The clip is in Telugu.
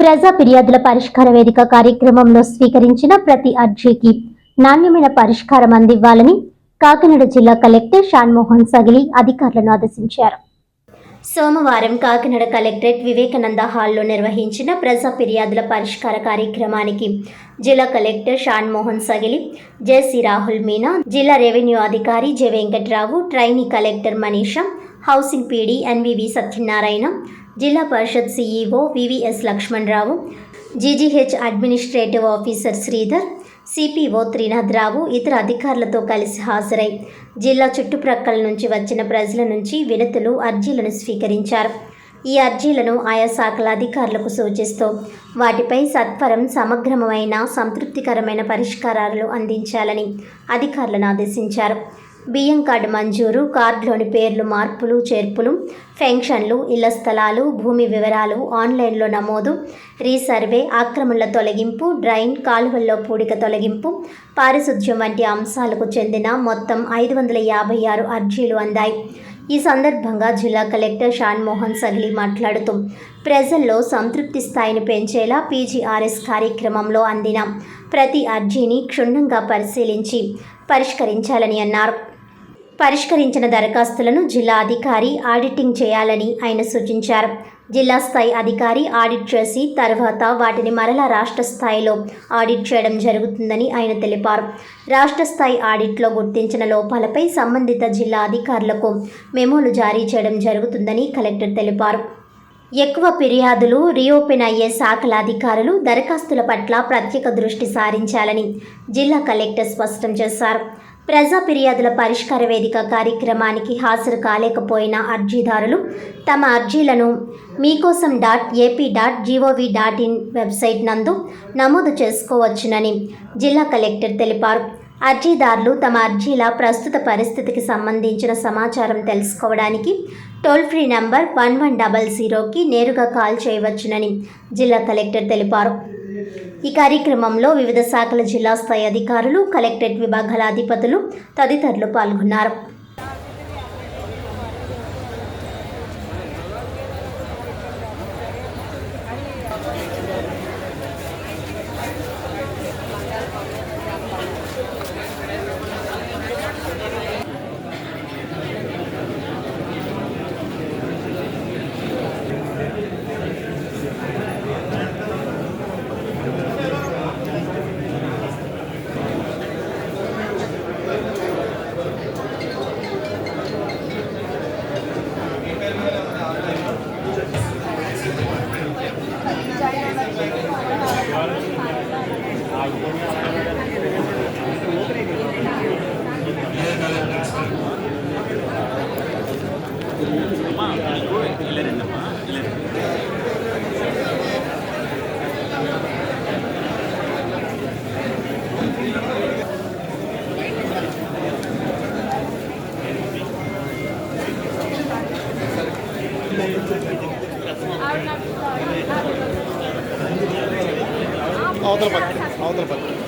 ప్రజా ఫిర్యాదుల పరిష్కార వేదిక కార్యక్రమంలో స్వీకరించిన ప్రతి అర్జీకి నాణ్యమైన పరిష్కారం అందివ్వాలని కాకినాడ జిల్లా కలెక్టర్ షాన్మోహన్ సగిలి అధికారులను ఆదేశించారు. సోమవారం కాకినాడ కలెక్టరేట్ వివేకానంద హాల్లో నిర్వహించిన ప్రజా ఫిర్యాదుల పరిష్కార కార్యక్రమానికి జిల్లా కలెక్టర్ షాన్ మోహన్ సగిలి జెసి రాహుల్ మీనా జిల్లా రెవెన్యూ అధికారి J Venkatrao trainee collector Manisha housing PD NVV Satyanarayana Zilla Parishad CEO VVS Lakshmanarao GGH administrative officer Sridhar CPO Trinatharao ఇతర అధికారులతో కలిసి హాజరై జిల్లా చుట్టుప్రక్కల నుంచి వచ్చిన ప్రజల నుంచి వినతులు అర్జీలను స్వీకరించారు. ఈ అర్జీలను ఆయా శాఖల అధికారులకు సూచిస్తూ వాటిపై సత్వరం సమగ్రమైన సంతృప్తికరమైన పరిష్కారాలు అందించాలని అధికారులను ఆదేశించారు. బియ్యం కార్డు మంజూరు కార్డులోని పేర్లు మార్పులు చేర్పులు పెన్షన్లు ఇళ్ళ స్థలాలు భూమి వివరాలు ఆన్లైన్లో నమోదు రీసర్వే ఆక్రమణల తొలగింపు డ్రైన్ కాలువల్లో పూడిక తొలగింపు పారిశుధ్యం వంటి అంశాలకు చెందిన మొత్తం ఐదు వందల యాభై ఆరు అర్జీలు అందాయి. ఈ సందర్భంగా జిల్లా కలెక్టర్ షాన్ మోహన్ సగిలి మాట్లాడుతూ ప్రజల్లో సంతృప్తి స్థాయిని పెంచేలా పీజీఆర్ఎస్ కార్యక్రమంలో అందిన ప్రతి అర్జీని క్షుణ్ణంగా పరిశీలించి పరిష్కరించాలని అన్నారు. పరిష్కరించిన దరఖాస్తులను జిల్లా అధికారి ఆడిటింగ్ చేయాలని ఆయన సూచించారు. జిల్లా స్థాయి అధికారి ఆడిట్ చేసి తర్వాత వాటిని మరలా రాష్ట్ర స్థాయిలో ఆడిట్ చేయడం జరుగుతుందని ఆయన తెలిపారు. రాష్ట్ర స్థాయి ఆడిట్లో గుర్తించిన లోపాలపై సంబంధిత జిల్లా అధికారులకు మెమోలు జారీ చేయడం జరుగుతుందని కలెక్టర్ తెలిపారు. ఎక్కువ ఫిర్యాదులు రీఓపెన్ అయ్యే శాఖల అధికారులు దరఖాస్తుల పట్ల ప్రత్యేక దృష్టి సారించాలని జిల్లా కలెక్టర్ స్పష్టం చేశారు. ప్రజా ఫిర్యాదుల పరిష్కార వేదిక కార్యక్రమానికి హాజరు కాలేకపోయిన అర్జీదారులు తమ అర్జీలను Meekosam dot AP dot GOV dot in website నందు నమోదు చేసుకోవచ్చునని జిల్లా కలెక్టర్ తెలిపారు. అర్జీదారులు తమ అర్జీల ప్రస్తుత పరిస్థితికి సంబంధించిన సమాచారం తెలుసుకోవడానికి toll free number one one double జీరోకి నేరుగా కాల్ చేయవచ్చునని జిల్లా కలెక్టర్ తెలిపారు. ఈ కార్యక్రమంలో వివిధ శాఖల జిల్లా స్థాయి అధికారులు కలెక్టరేట్ విభాగాల అధిపతులు తదితరులు పాల్గొన్నారు. అవతల పక్క అవతల పక్క